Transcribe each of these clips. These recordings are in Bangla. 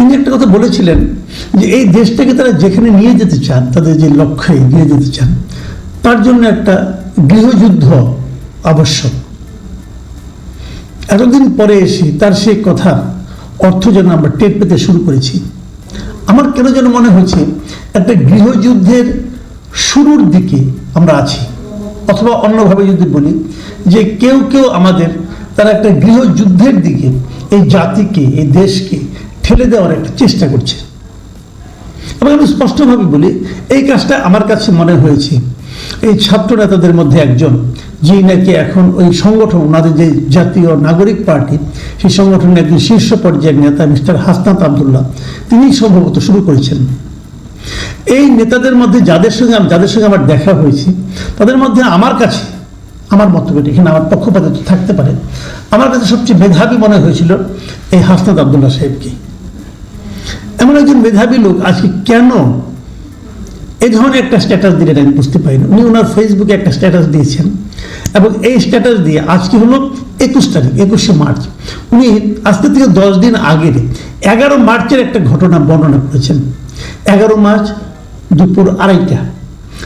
তিনি একটা কথা বলেছিলেন যে এই দেশটাকে তারা যেখানে নিয়ে যেতে চান, তাদের যে লক্ষ্যে নিয়ে যেতে চান, তার জন্য একটা গৃহযুদ্ধ আবশ্যক। এতদিন পরে এসে তার সেই কথা, অর্থ যেন আমরা টের পেতে শুরু করেছি। আমার কেন যেন মনে হয়েছে একটা গৃহযুদ্ধের শুরুর দিকে আমরা আছি। অথবা অন্যভাবে যদি বলি যে কেউ কেউ আমাদের তারা একটা গৃহযুদ্ধের দিকে, এই জাতিকে, এই দেশকে ঠেলে দেওয়ার একটা চেষ্টা করছে। এবং আমি স্পষ্টভাবে বলি, এই কাজটা আমার কাছে মনে হয়েছে। এই ছাত্র নেতাদের মধ্যে একজন, যিনি নাকি এখন ওই সংগঠন, ওনাদের যে জাতীয় নাগরিক পার্টি, সেই সংগঠনের একজন শীর্ষ পর্যায়ের নেতা মিস্টার হাসনাত আবদুল্লাহ, তিনি সম্ভবত শুরু করেছেন। এই নেতাদের মধ্যে যাদের সঙ্গে যাদের সঙ্গে আমার দেখা হয়েছে, তাদের মধ্যে আমার কাছে আমার মন্তব্য এখানে আমার পক্ষপাতিত্ব থাকতে পারে। আমার কাছে সবচেয়ে মেধাবী মনে হয়েছিল এই হাসনাত আবদুল্লাহ সাহেবকে। এমন একজন মেধাবী লোক আজকে কেন? এই ধরনের একটা স্ট্যাটাস দিলেন আমি বুঝতে পারি না। উনি ওনার ফেসবুকে একটা স্ট্যাটাস দিয়েছেন এবং এই স্ট্যাটাস দিয়ে আজকে হলো একুশ তারিখ, একুশে মার্চ। উনি আজকে থেকে দশ দিন আগের, এগারো মার্চের একটা ঘটনা বর্ণনা করেছেন। এগারো মার্চ দুপুর আড়াইটা।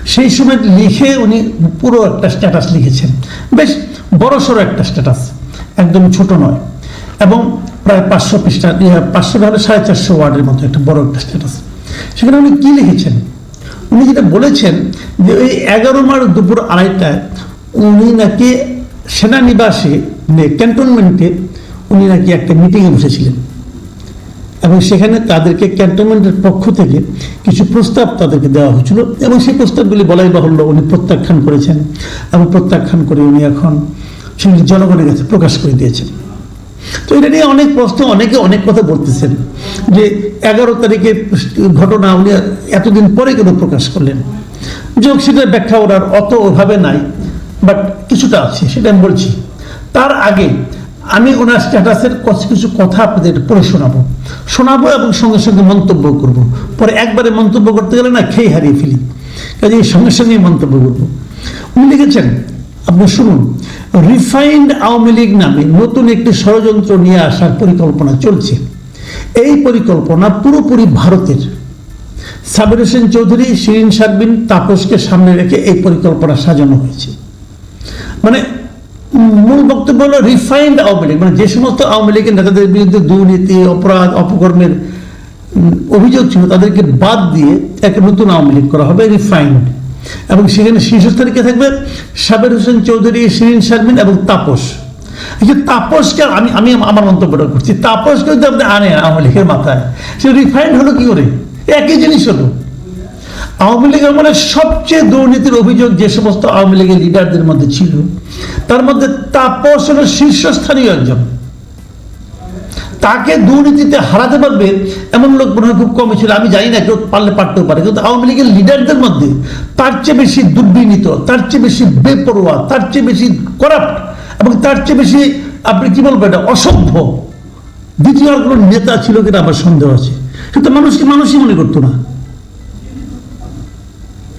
সেই সময় লিখে উনি পুরো একটা স্ট্যাটাস লিখেছেন। বেশ বড়সড় একটা স্ট্যাটাস একদম ছোট নয়। এবং প্রায় পাঁচশো পৃষ্ঠা পাঁচশো হলে সাড়ে চারশো ওয়ার্ডের মতো একটা বড় একটা স্ট্যাটাস সেখানে উনি কি লিখেছেন? উনি যেটা বলেছেন যে ওই এগারো মার্চ দুপুর আড়াইটায় উনি নাকি সেনানিবাসে মানে ক্যান্টনমেন্টে উনি নাকি একটা মিটিংয়ে বসেছিলেন। এবং সেখানে তাদেরকে ক্যান্টনমেন্টের পক্ষ থেকে কিছু প্রস্তাব তাদেরকে দেওয়া হয়েছিল এবং সেই প্রস্তাবগুলি বলাই বাহুল্য উনি প্রত্যাখ্যান করেছেন এবং প্রত্যাখ্যান করে উনি এখন সেগুলি জনগণের কাছে প্রকাশ করে দিয়েছেন। তো এটা নিয়ে অনেক প্রশ্ন, অনেকে অনেক কথা বলতেছেন যে এগারো তারিখে ঘটনা উনি এতদিন পরে কেন প্রকাশ করলেন? যোগ সেটার ব্যাখ্যা ওনার অত ওভাবে নাই বাট কিছুটা আছে, সেটা আমি বলছি। তার আগে আমি ওনার স্ট্যাটাসের কিছু কিছু কথা আপনাদের পড়ে শোনাবো। শোনাবো এবং সঙ্গে সঙ্গে মন্তব্য করব। পরে একবারে মন্তব্য করতে গেলে না খেয়ে হারিয়ে ফেলি। কাজে সঙ্গে সঙ্গেই মন্তব্য করব। উনি লিখেছেন আপনি শুনুন রিফাইন্ড আওয়ামী লীগ নামে নতুন একটি ষড়যন্ত্র নিয়ে আসার পরিকল্পনা চলছে। এই পরিকল্পনা পুরোপুরি ভারতের। সাবির হোসেন চৌধুরী, শিরিন শারবিন তাপসকে সামনে রেখে এই পরিকল্পনা সাজানো হয়েছে। মানে মূল বক্তব্য হলো রিফাইন্ড আওয়ামী লীগ। মানে যে সমস্ত আওয়ামী লীগের নেতাদের বিরুদ্ধে দুর্নীতি, অপরাধ, অপকর্মের অভিযোগ ছিল, তাদেরকে বাদ দিয়ে একটা নতুন আওয়ামী লীগ করা হবে রিফাইন্ড এবং সেখানে শীর্ষস্থানে কে থাকবে? সাবের হোসেন চৌধুরী, শিরিন শারমিন এবং তাপস। এই যে তাপসকে আমি আমি আমার মন্তব্যটা করছি। তাপসকে যদি আপনি আনে আওয়ামী লীগের মাথায়, সে রিফাইন্ড হলো কি করে? একই জিনিস হলো। আওয়ামী লীগের মানে সবচেয়ে দুর্নীতির অভিযোগ যে সমস্ত আওয়ামী লীগের লিডারদের মধ্যে ছিল, তার মধ্যে তাপস হলো শীর্ষস্থানীয় একজন। তাকে দুর্নীতিতে হারাতে পারবে এমন লোক মনে হয় খুব কমই ছিল। আমি জানি না কেউ পারলে পারতেও পারে, কিন্তু আওয়ামী লীগের লিডারদের মধ্যে তার চেয়ে বেশি দুর্বিনীত, তার চেয়ে বেশি বেপরোয়া, তার চেয়ে বেশি করাপ্ট এবং তার চেয়ে বেশি, আপনি কি বলবেন এটা অসভ্য। দ্বিতীয় আর কোনো নেতা ছিল কিনা আমার সন্দেহ আছে। কিন্তু মানুষকে মানুষই মনে করতো না।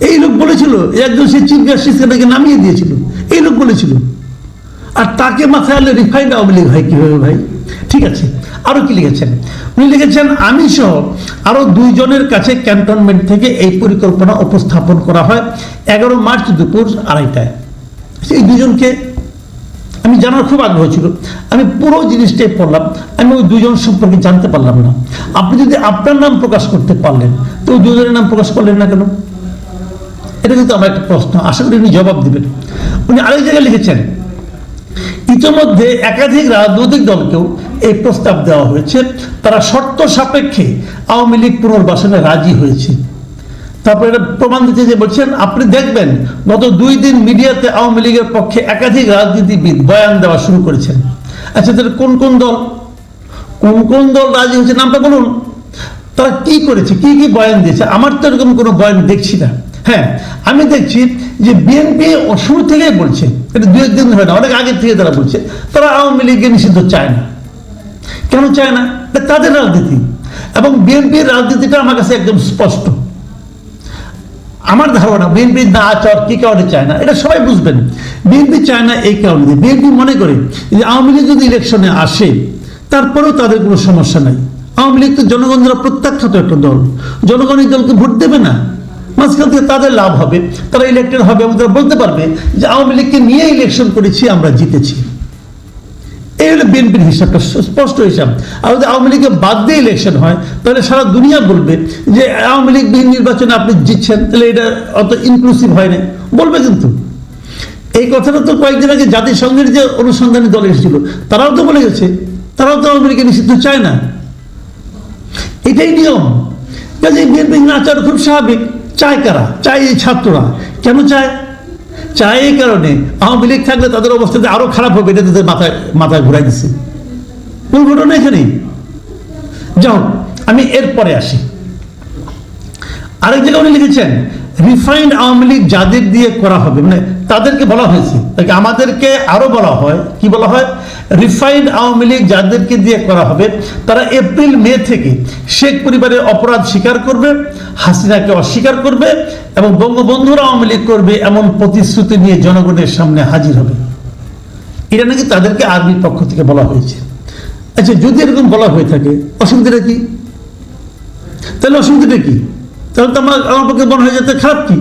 এই লোক বলেছিল একজন সে চিফ জাস্টিসকে তাকে নামিয়ে দিয়েছিল। এই লোক বলেছিল। আর তাকে মাথায় আনলে রিফাইন্ড আওয়ামী লীগ হয় কীভাবে ভাই? ঠিক আছে। আরও কি লিখেছেন? উনি লিখেছেন আমি সহ আরও দুইজনের কাছে ক্যান্টনমেন্ট থেকে এই পরিকল্পনা উপস্থাপন করা হয় এগারো মার্চ দুপুর আড়াইটায়। এই দুজনকে আমি জানার খুব আগ্রহ ছিল। আমি পুরো জিনিসটাই পড়লাম। আমি ওই দুজন সম্পর্কে জানতে পারলাম না। আপনি যদি আপনার নাম প্রকাশ করতে পারলেন, তো ওই দুজনের নাম প্রকাশ করলেন না কেন? এটা কিন্তু আমার একটা প্রশ্ন। আশা করি উনি জবাব দিবেন। উনি আরেক জায়গায় লিখেছেন ইতিমধ্যে একাধিক রাজনৈতিক দলকেও এই প্রস্তাব দেওয়া হয়েছে। তারা শর্ত সাপেক্ষে আওয়ামী লীগ পুনর্বাসনে রাজি হয়েছে। তারপরে এটা প্রমাণ দিতে যে বলছেন, আপনি দেখবেন গত দুই দিন মিডিয়াতে আওয়ামী লীগের পক্ষে একাধিক রাজনীতিবিদ বয়ান দেওয়া শুরু করেছেন। আচ্ছা তাহলে কোন কোন দল? কোন কোন দল রাজি হয়েছে? নামটা বলুন। তারা কি করেছে? কি কি বয়ান দিয়েছে? আমার তো এরকম কোনো বয়ান দেখছি না। হ্যাঁ আমি দেখছি যে বিএনপি শুরু থেকেই বলছে, এটা দু একদিন হয় না, অনেক আগে থেকে তারা বলছে, তারা আওয়ামী লীগকে নিষিদ্ধ চায় না। কেন চায় না? তাদের রাজনীতি। এবং বিএনপির রাজনীতিটা আমার কাছে একদম স্পষ্ট। আমার ধারণা বিএনপি না চর কি কারণে চায় না? এটা সবাই বুঝবেন। বিএনপি চায় না এই কারণে। বিএনপি মনে করে যে আওয়ামী লীগ যদি ইলেকশনে আসে, তারপরেও তাদের কোনো সমস্যা নাই। আওয়ামী লীগ তো জনগণ দ্বারা প্রত্যাখ্যাত একটা দল। জনগণ এই দলকে ভোট দেবে না। মাঝখান থেকে তাদের লাভ হবে, তারা ইলেক্টেড হবে এবং তারা বলতে পারবে যে আওয়ামী লীগকে নিয়ে ইলেকশন করেছি, আমরা জিতেছি। এই হলো বিএনপির হিসাবটা স্পষ্ট হিসাব। আর যদি আওয়ামী লীগকে বাদ দিয়ে ইলেকশন হয়, তাহলে সারা দুনিয়া বলবে যে আওয়ামী লীগ বিহীন নির্বাচনে আপনি জিতছেন, তাহলে এটা অত ইনক্লুসিভ হয় না বলবে কিন্তু। এই কথাটা তো কয়েকদিন আগে জাতিসংঘের যে অনুসন্ধানী দল এসেছিল, তারাও তো বলে গেছে, তারাও তো আওয়ামী লীগকে নিষিদ্ধ চায় না। এটাই নিয়ম। কাজে বিএনপি না চাওয়ার খুব স্বাভাবিক। চায় কারা? চায় এই ছাত্ররা। কেন চায়? চায় এই কারণে আওয়ামী লীগ থাকলে তাদের অবস্থাতে আরও খারাপ হবে, এটা তাদের মাথায় মাথায় ঘুরাই দিচ্ছে কোন ঘটনা এখানেই যাও আমি এরপরে আসি। আরেক জায়গায় উনি লিখেছেন রিফাইন্ড আওয়ামী লীগ যাদের দিয়ে করা হবে মানে তাদেরকে বলা হয়েছে আমাদেরকে আরও বলা হয়, কি বলা হয়? রিফাইন্ড আওয়ামী লীগ যাদেরকে দিয়ে করা হবে, তারা এপ্রিল, মে থেকে শেখ পরিবারের অপরাধ স্বীকার করবে, হাসিনাকে অস্বীকার করবে এবং বঙ্গবন্ধুরা আওয়ামী লীগ করবে এমন প্রতিশ্রুতি নিয়ে জনগণের সামনে হাজির হবে। এটা নাকি তাদেরকে আর্মির পক্ষ থেকে বলা হয়েছে। আচ্ছা যদি এরকম বলা হয়ে থাকে, অসুবিধাটা কি? তাহলে অসুবিধাটা কি? তাহলে তো আমার আমার পক্ষে মনে হয় যেতে খারাপ কি?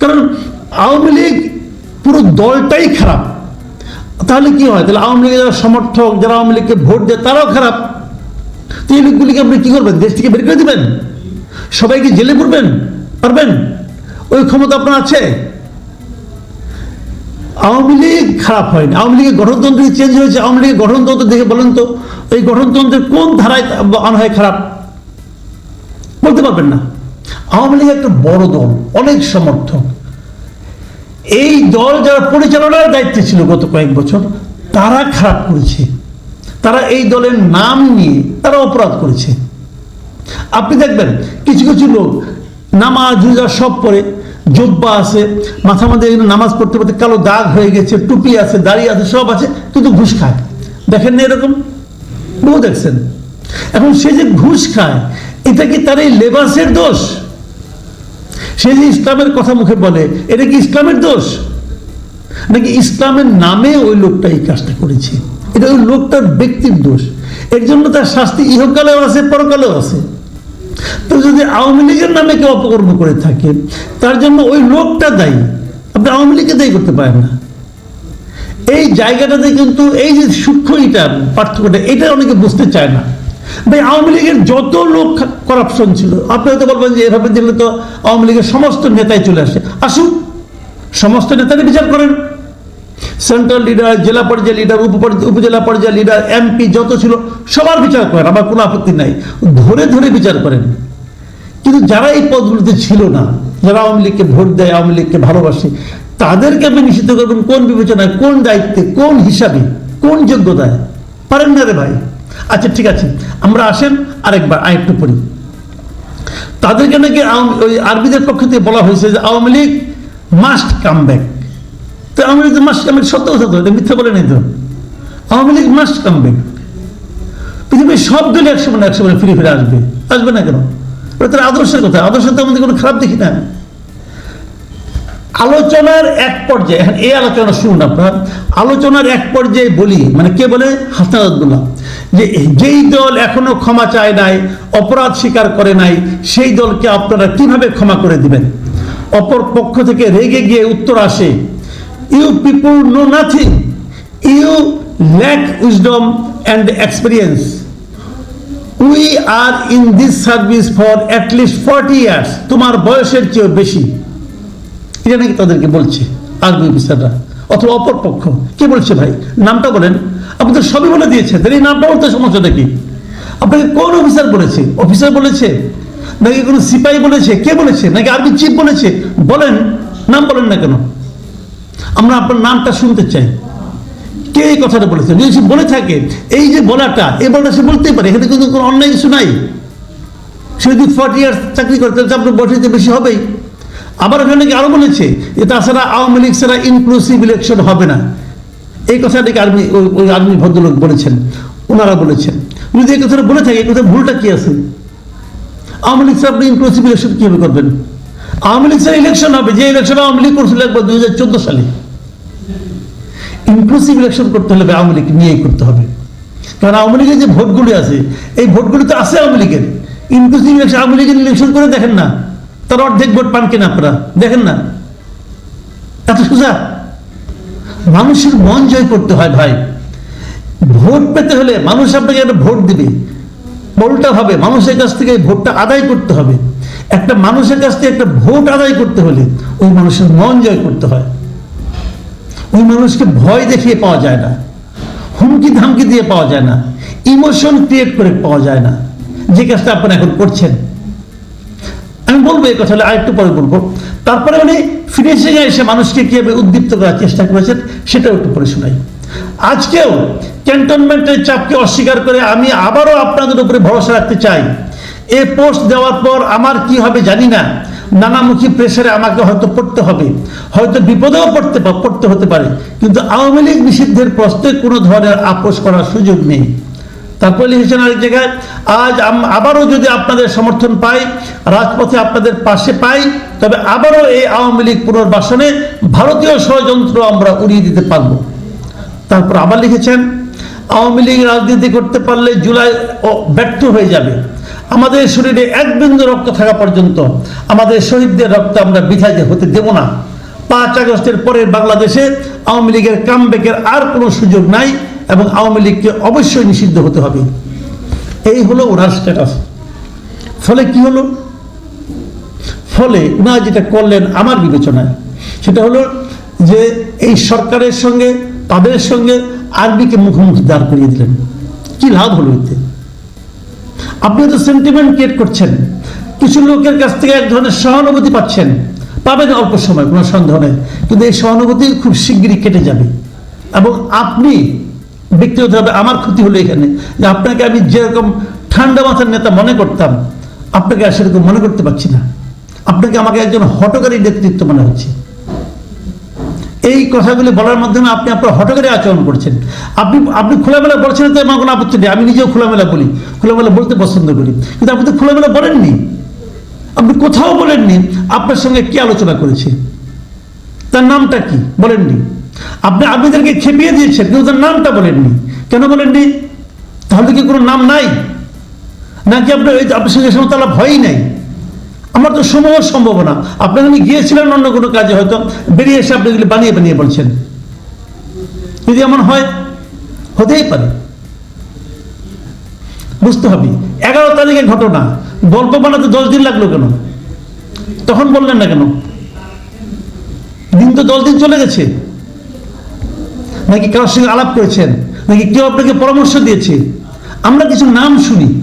কারণ আওয়ামী লীগ পুরো দলটাই খারাপ। তাহলে কি হয়? তাহলে আওয়ামী লীগের যারা সমর্থক, যারা আওয়ামী লীগকে ভোট দেয়, তারাও খারাপ। তো এই লোকগুলিকে আপনি কি করবেন? দেশ থেকে বের করে দিবেন? সবাইকে জেলে পড়বেন পারবেন? ওই ক্ষমতা আপনার আছে? আওয়ামী লীগ খারাপ হয়নি। আওয়ামী লীগের গঠনতন্ত্র চেঞ্জ হয়েছে? আওয়ামী লীগের গঠনতন্ত্র দেখে বলেন তো এই গঠনতন্ত্রের কোন ধারায় আনা হয় খারাপ? বলতে পারবেন না। আওয়ামী লীগ একটা বড় দল, অনেক সমর্থক। এই দল যারা পরিচালনার দায়িত্বে ছিল গত কয়েক বছর, তারা খারাপ করেছে। তারা এই দলের নাম নিয়ে তারা অপরাধ করেছে। আপনি দেখবেন, কিছু কিছু লোক নামাজ, রোজা সব পরে জব্বা আছে, মাথা মাঝে নামাজ পড়তে পড়তে কালো দাগ হয়ে গেছে, টুপি আছে, দাড়ি আছে, সব আছে, কিন্তু ঘুষ খায়। দেখেন না এরকম? বহু দেখছেন। এখন সে যে ঘুষ খায়, এটা কি তার এই লেবাসের দোষ? সে যে ইসলামের কথা মুখে বলে, এটা কি ইসলামের দোষ? নাকি ইসলামের নামে ওই লোকটা এই কাজটা করেছে? এটা ওই লোকটার ব্যক্তির দোষ। এর জন্য তার শাস্তি ইহকালেও আছে, পরকালেও আছে। তো যদি আওয়ামী লীগের নামে কেউ অপকর্ম করে থাকে, তার জন্য ওই লোকটা দায়ী। আপনি আওয়ামী লীগকে দায়ী করতে পারেন না। এই জায়গাটাতে কিন্তু এই যে সূক্ষ্ম এটা পার্থক্যটা, এটা অনেকে বুঝতে চায় না। ভাই, আওয়ামী লীগের যত লোক করাপশন ছিল, আপনি হয়তো বলবেন যে এভাবে দিলে তো আওয়ামী লীগের সমস্ত নেতাই চলে আসে। আসুন, সমস্ত নেতাকে বিচার করেন। সেন্ট্রাল লিডার জেলা পর্যায়ে লিডার উপজেলা পর্যায়ে লিডার এমপি যত ছিল, সবার বিচার করেন, আমার কোনো আপত্তি নাই। ধরে ধরে বিচার করেন। কিন্তু যারা এই পদগুলোতে ছিল না, যারা আওয়ামী লীগকে ভোট দেয়, আওয়ামী লীগকে ভালোবাসে, তাদেরকে আপনি নিষিদ্ধ করবেন কোন বিবেচনায়, কোন দায়িত্বে, কোন হিসাবে, কোন যোগ্যতায়? পারেন না রে ভাই। আচ্ছা ঠিক আছে। আমরা আসেন, আরেকবার আরেকটু পড়ি। তাদেরকে নাকি ওই আরবিদের পক্ষ থেকে বলা হয়েছে যে Awami League must come back তো আওয়ামী লীগ মাস্ট কাম সত্য কথা তো মিথ্যা বলে নেই তো? Awami League must come back পৃথিবীর সব দল একশো মানে একশো মানে ফিরে ফিরে আসবে। আসবে না কেন? তার আদর্শের কথা। আদর্শ তো আমাদের কোনো খারাপ দেখি না। আলোচনার এক পর্যায়ে এই আলোচনা শুনুন আপনার। আলোচনার এক পর্যায়ে বলি মানে কে বলে? হাসান আব্দুল্লাহ। যে যেই দল এখনও ক্ষমা চায় নাই, অপরাধ স্বীকার করে নাই, সেই দলকে আপনারা কীভাবে ক্ষমা করে দিবেন? অপর পক্ষ থেকে রেগে গিয়ে উত্তর আসে you people know nothing you lack wisdom and experience we are in this service for at least forty years তোমার বয়সের চেয়েও বেশি। এটা নাকি তাদেরকে বলছে আর্মি অফিসাররা, অথবা অপর পক্ষ। কে বলছে ভাই? নামটা বলেন। আপনি তো সবই বলে দিয়েছে তাহলে এই নামটা বলতে সমস্যাটা কি? আপনাকে কোন অফিসার বলেছে? অফিসার বলেছে? নাকি কোনো সিপাহী বলেছে? কে বলেছে? নাকি আর্মি চিফ বলেছে? বলেন, নাম বলেন না কেন? আমরা আপনার নামটা শুনতে চাই। কে এই কথাটা বলেছে? যদি সে বলে থাকে, এই যে বলাটা, এই বলাটা সে বলতেই পারে। এখানে কিন্তু কোনো অন্যায় কিছু নাই। সে যদি ফর্টি ইয়ার্স চাকরি করে, তাহলে আপনার বয়সে বেশি হবেই। আবার ওখানে নাকি আরও বলেছে, যে তাছাড়া আওয়ামী লীগ ছাড়া ইনক্লুসিভ ইলেকশন হবে না। এই কথাটাকে আর্মি ওই- আর্মি ভদ্রলোক বলেছেন? ওনারা বলেছেন। যদি এই কথাটা বলে থাকে এই কথা ভুলটা কি আছে? আওয়ামী লীগ ছাড়া আপনি ইনক্লুসিভ ইলেকশন কীভাবে করবেন? আওয়ামী লীগ ছাড়া ইলেকশন হবে, যে ইলেকশন আওয়ামী লীগ করছিল একবার দুই হাজার চোদ্দ সালে। ইনক্লুসিভ ইলেকশন করতে হলে আওয়ামী লীগ নিয়েই করতে হবে। কারণ আওয়ামী লীগের যে ভোটগুলি আছে, এই ভোটগুলি তো আছে আওয়ামী লীগের। ইনক্লুসিভ ইলেকশন আওয়ামী লীগের ইলেকশন করে দেখেন না। তার অর্ধেক ভোট পান কিনা আপনারা? দেখেন না। এত সোজা? মানুষের মন জয় করতে হয় ভাই। ভোট পেতে হলে মানুষ আপনাকে একটা ভোট দিবে। বলটা হবে মানুষের কাছ থেকে ভোটটা আদায় করতে হবে। একটা মানুষের কাছ থেকে একটা ভোট আদায় করতে হলে ওই মানুষের মন জয় করতে হয়। ওই মানুষকে ভয় দেখিয়ে পাওয়া যায় না। হুমকি ধামকি দিয়ে পাওয়া যায় না। ইমোশন ক্রিয়েট করে পাওয়া যায় না। যে কাজটা আপনারা এখন করছেন। আমি বলব এই কথা আরেকটু পরে বলব। তারপরে উনি ফিনিশিং এ এসে মানুষকে কীভাবে উদ্দীপ্ত করার চেষ্টা করেছেন সেটাও একটু পরে শোনাই। আজকেও ক্যান্টনমেন্টের চাপকে অস্বীকার করে আমি আবারও আপনাদের উপরে ভরসা রাখতে চাই। এ পোস্ট দেওয়ার পর আমার কি হবে জানি না। নানামুখী প্রেসারে আমাকে হয়তো পড়তে হবে। হয়তো বিপদেও পড়তে পড়তে হতে পারে। কিন্তু আওয়ামী লীগ নিষিদ্ধের প্রশ্নে কোনো ধরনের আপোষ করার সুযোগ নেই। তারপরে লিখেছেন আরেক জায়গায়, আজ আবারও যদি আপনাদের সমর্থন পাই, রাজপথে আপনাদের পাশে পাই, তবে আবারও এই আওয়ামী লীগ পুনর্বাসনে ভারতীয় ষড়যন্ত্র আমরা উড়িয়ে দিতে পারব। তারপর আবার লিখেছেন, আওয়ামী লীগ রাজনীতি করতে পারলে জুলাই ও ব্যর্থ হয়ে যাবে। আমাদের শরীরে এক বিন্দু রক্ত থাকা পর্যন্ত আমাদের শহীদদের রক্ত আমরা বিধায় হতে দেব না। পাঁচ আগস্টের পরে বাংলাদেশে আওয়ামী লীগের কামব্যাকের আর কোনো সুযোগ নাই। এবং আওয়ামী লীগকে অবশ্যই নিষিদ্ধ হতে হবে। এই হলো ওনার স্ট্যাটাস ফলে কি হলো? ফলে উনারা যেটা করলেন আমার বিবেচনায়, সেটা হলো যে এই সরকারের সঙ্গে, তাদের সঙ্গে আরবিকে মুখোমুখি দাঁড় করিয়ে দিলেন। কি লাভ হলো এতে? আপনি তো সেন্টিমেন্ট ক্রিয়েট করছেন। কিছু লোকের কাছ থেকে এক ধরনের সহানুভূতি পাচ্ছেন। পাবেন অল্প সময়, কোনো সন্দেহ নেই। কিন্তু এই সহানুভূতি খুব শিগগিরই কেটে যাবে। এবং আপনি ব্যক্তিগতভাবে আমার ক্ষতি হলো এখানে। যে আপনাকে আমি যেরকম ঠান্ডা মাথার নেতা মনে করতাম, আপনাকে আর সেরকম মনে করতে পারছি না। আপনাকে আমাকে একজন হটকারী নেতৃত্ব মনে হচ্ছে। এই কথাগুলি বলার মাধ্যমে আপনি আপনার হটকারী আচরণ করছেন। আপনি আপনি খোলামেলা বলছেন তো আমার কোনো আপত্তি নেই, আমি নিজেও খোলামেলা বলি, খোলামেলা বলতে পছন্দ করি। কিন্তু আপনি তো খোলামেলা বলেননি। আপনি কোথাও বলেননি, আপনার সঙ্গে কি আলোচনা করেছে? তার নামটা কি? বলেননি। আপনি আপনাদেরকে খেপিয়ে দিয়েছেন কিন্তু তার নামটা বলেননি। কেন বলেননি? তাহলে কি কোনো নাম নাই? নাকি আপনার ওই আপনার সঙ্গে সময় তাহলে ভয়ই নাই? আমার তো সমূহ সম্ভাবনা আপনার আমি গিয়েছিলেন অন্য কোনো কাজে হয়তো, বেরিয়ে এসে আপনি এগুলি বানিয়ে বানিয়ে বলছেন। যদি এমন হয়, হতেই পারে। বুঝতে হবে, এগারো তারিখের ঘটনা, গল্প বানাতে দশ দিন লাগল কেন? তখন বললেন না কেন? দিন তো দশ দিন চলে গেছে। নাকি কারোর সঙ্গে আলাপ করেছেন? নাকি কেউ আপনাকে পরামর্শ দিয়েছে? আমরা কিছু নাম শুনি।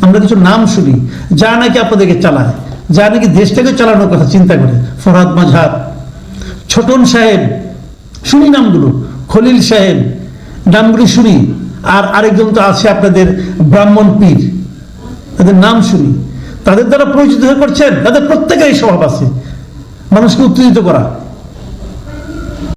আমরা কিছু নাম শুনি। যা নাকি আপনাদেরকে চালায়। যা নাকি দেশটাকে চালানোর কথা চিন্তা করে। ফরহাদ মাঝহার ছোটন সাহেব, শুনি নামগুলো। খলিল সাহেব, নামগুলি শুনি। আর আরেকজন তো আছে আপনাদের ব্রাহ্মণ পীর। তাদের নাম শুনি। তাদের দ্বারা পরিচিত হয়ে করছেন তাদের প্রত্যেকেরই স্বভাব আছে। মানুষকে উত্তেজিত করা।